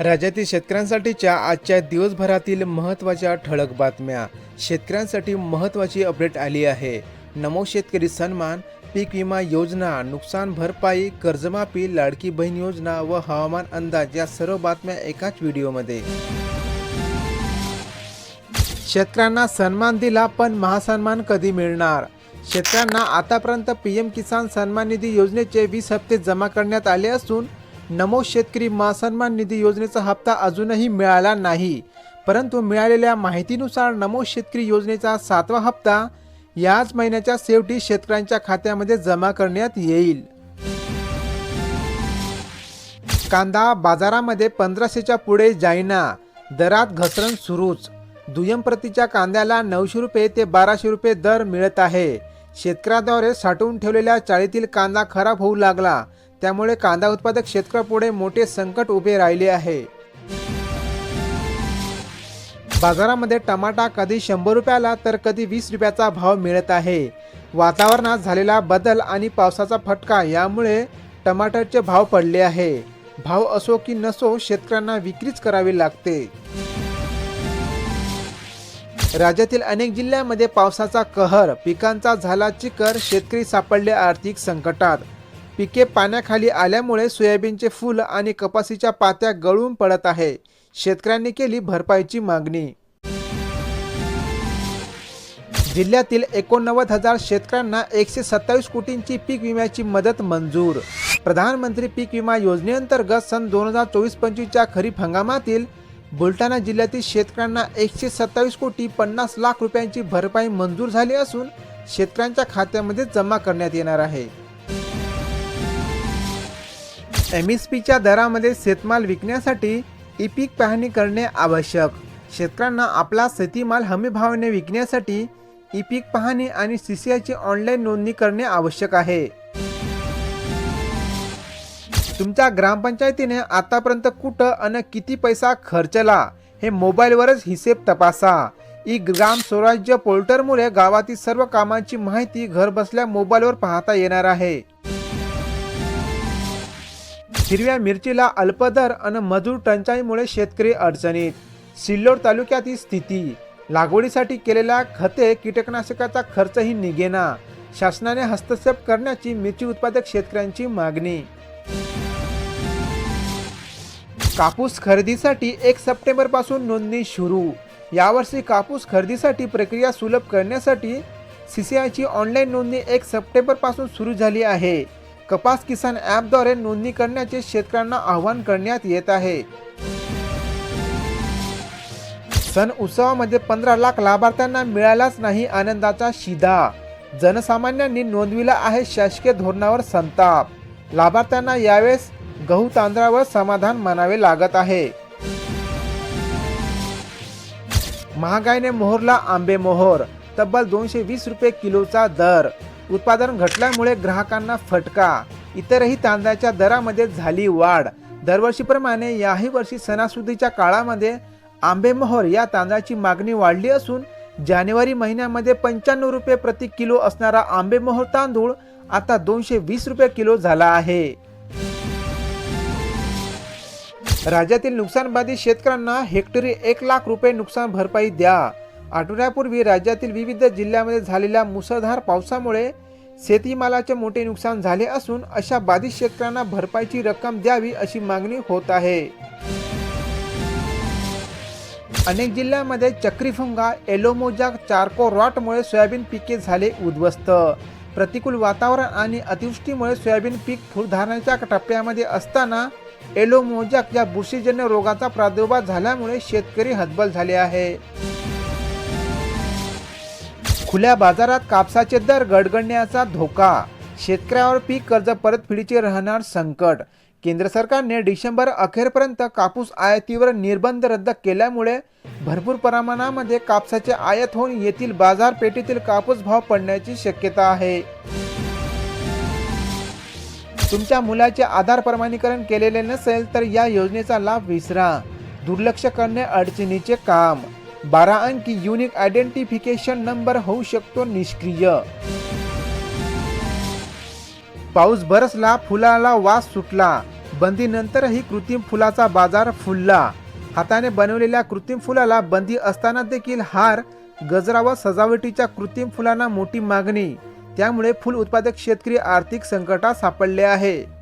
राज्यातील शेतकऱ्यांसाठीच्या आजच्या दिवसभरातील महत्त्वाच्या ठळक बातम्या. शेतकऱ्यांसाठी महत्त्वाची अपडेट आली आहे. नमो शेतकरी सन्मान पीक विमा योजना नुकसान भरपाई कर्जमाफी लाडकी बहीण योजना व हवामान अंदाज या सर्व बातम्या एकाच व्हिडिओमध्ये. शेतकऱ्यांना सन्मान दिला पण महासन्मान कधी मिळणार? शेतकऱ्यांना आतापर्यंत पी एम किसान सन्मान निधी योजनेचे वीस हप्ते जमा करण्यात आले असून नमो शेतकरी मानसन्मान निधी योजनेचा हप्ता अजूनही मिळाला नाही. परंतु मिळालेल्या माहितीनुसार नमो शेतकरी योजनेचा सातवा हप्ता याच महिन्याच्या शेवटी शेतकऱ्यांच्या खात्यामध्ये जमा करण्यात येईल. कांदा बाजारामध्ये पंधराशेच्या पुढे जाईना. दरात घसरण सुरूच. दुय्यम प्रतीच्या कांद्याला नऊशे रुपये ते बाराशे रुपये दर मिळत आहे. शेतकऱ्याद्वारे साठवून ठेवलेल्या चाळीतील कांदा खराब होऊ लागला. त्यामुळे कांदा उत्पादक शेतकऱ्यापुढे मोठे संकट उभे राहिले आहे. बाजारामध्ये टमाटा कधी शंभर रुपयाला तर कधी वीस रुपयाचा भाव मिळत आहे. वातावरणात झालेला बदल आणि पावसाचा फटका यामुळे टमाटरचे भाव पडले आहे. भाव असो की नसो शेतकऱ्यांना विक्रीच करावी लागते. राज्यातील अनेक जिल्ह्यांमध्ये पावसाचा कहर पिकांचा झाला चिकर शेतकरी सापडले आर्थिक संकटात. पिके पाण्याखाली आल्यामुळे सोयाबीनचे फूल आणि कपासीच्या पात्या गळून पडत आहे. शेतकऱ्यांनी केली भरपाईची मागणी. जिल्ह्यातील एकोणनव्वद हजार शेतकऱ्यांना एकशे सत्तावीस कोटींची पीक विम्याची मदत मंजूर. प्रधानमंत्री पीक विमा योजनेअंतर्गत सन दोन हजार चोवीस पंचवीसच्या खरीप हंगामातील बुलढाणा जिल्ह्यातील शेतकऱ्यांना एकशे सत्तावीस कोटी पन्नास लाख रुपयांची भरपाई मंजूर झाली असून शेतकऱ्यांच्या खात्यामध्ये जमा करण्यात येणार आहे. एम एस पीच्या दरामध्ये शेतमाल विकण्यासाठी ई पीक पाहणी करणे आवश्यक. शेतकऱ्यांना आपला शेतीमाल हमी भावाने विकण्यासाठी ई पीक पाहणी आणि सी सी आयची ऑनलाईन नोंदणी करणे आवश्यक आहे. तुमच्या ग्रामपंचायतीने आतापर्यंत कुठं आणि किती पैसा खर्चला हे मोबाईलवरच हिशेब तपासा. ई ग्राम स्वराज्य पोर्टलमुळे गावातील सर्व कामांची माहिती घरबसल्या मोबाईलवर पाहता येणार आहे. हिरव्या मिरचीला अल्पदर आणि मजूर टंचाईमुळे शेतकरी अडचणीत. सिल्लोड तालुक्यातील स्थिती लागवडीसाठी केलेल्या खते कीटकनाशकाचा खर्चही निघेना. शासनाने हस्तक्षेप करण्याची मिरची उत्पादक शेतकऱ्यांची मागणी. कापूस खरेदीसाठी एक सप्टेंबरपासून नोंदणी सुरू. यावर्षी कापूस खरेदीसाठी प्रक्रिया सुलभ करण्यासाठी सीसीआयची ऑनलाईन नोंदणी एक सप्टेंबरपासून सुरू झाली आहे. कपास किसान ॲपद्वारे नोंदणी करण्याचे शेतकऱ्यांना आवाहन करण्यात येत आहे. सण उत्सवामध्ये पंधरा लाख लाभार्थ्यांना मिळालाच नाही आनंदाचा शिधा जनसामान्यांनी नोंदविला आहे शासकीय धोरणावर संताप. लाभार्थ्यांना यावेळेस गहू तांदळावर समाधान मानावे लागत आहे. महागाईने मोहरला आंबे मोहर तब्बल दोनशे वीस रुपये किलोचा दर. उत्पादन घटल्यामुळे ग्राहकांना फटका. इतरही तांदळाच्या दरामध्ये झाली वाढ. दरवर्षीप्रमाणे याही वर्षी सणासुदीच्या काळामध्ये आंबेमोहर या तांदळाची मागणी वाढली असून जानेवारी महिन्यामध्ये पंच्याण्णव रुपये प्रति किलो असणारा आंबेमोहर तांदूळ आता दोनशे वीस रुपये किलो झाला आहे. राज्यातील नुकसानबाधित शेतकऱ्यांना हेक्टरी एक लाख रुपये नुकसान भरपाई द्या. आठवड्यापूर्वी राज्यातील विविध जिल्ह्यामध्ये झालेल्या मुसळधार पावसामुळे शेतीमालाचे मोठे नुकसान झाले असून अशा बाधित शेतकऱ्यांना भरपाईची रक्कम द्यावी अशी मागणी होत आहे. अनेक जिल्ह्यांमध्ये चक्रीफुंगा एलोमोजा चारको रॉटमुळे सोयाबीन पिके झाले उद्ध्वस्त. प्रतिकूल वातावरण आणि अतिवृष्टीमुळे सोयाबीन पीक फुलधारणाच्या टप्प्यामध्ये असताना एलोमोजाक या बुरशीजन्य रोगाचा प्रादुर्भाव झाल्यामुळे शेतकरी हतबल झाले आहे. खुल्या बाजारात कापसाचे दर गडगडण्याचा धोका. शेतकऱ्यावर पीक कर्ज परतफेडीचे राहणार संकट. केंद्र सरकारने डिसेंबर अखेरपर्यंत कापूस आयातीवर निर्बंध रद्द केल्यामुळे भरपूर प्रमाणामध्ये कापसाचे आयात होऊन येथील बाजारपेठेतील कापूस भाव पडण्याची शक्यता आहे. तुमच्या मुलाचे आधार प्रमाणीकरण केलेले नसेल तर या योजनेचा लाभ विसरा. दुर्लक्ष करणे अडचणीचे काम. बारा अंकी युनिक आयडेंटिफिकेशन नंबर होऊ शकतो निष्क्रिय. पाऊस बरसला फुलाला वास सुटला. बंदीनंतरही कृत्रिम फुलाचा बाजार फुलला. हाताने बनवलेल्या कृत्रिम फुलाला बंदी असताना देखील हार गजरा व सजावटीच्या कृत्रिम फुलांना मोठी मागणी. त्यामुळे फुल उत्पादक शेतकरी आर्थिक संकटात सापडले आहे.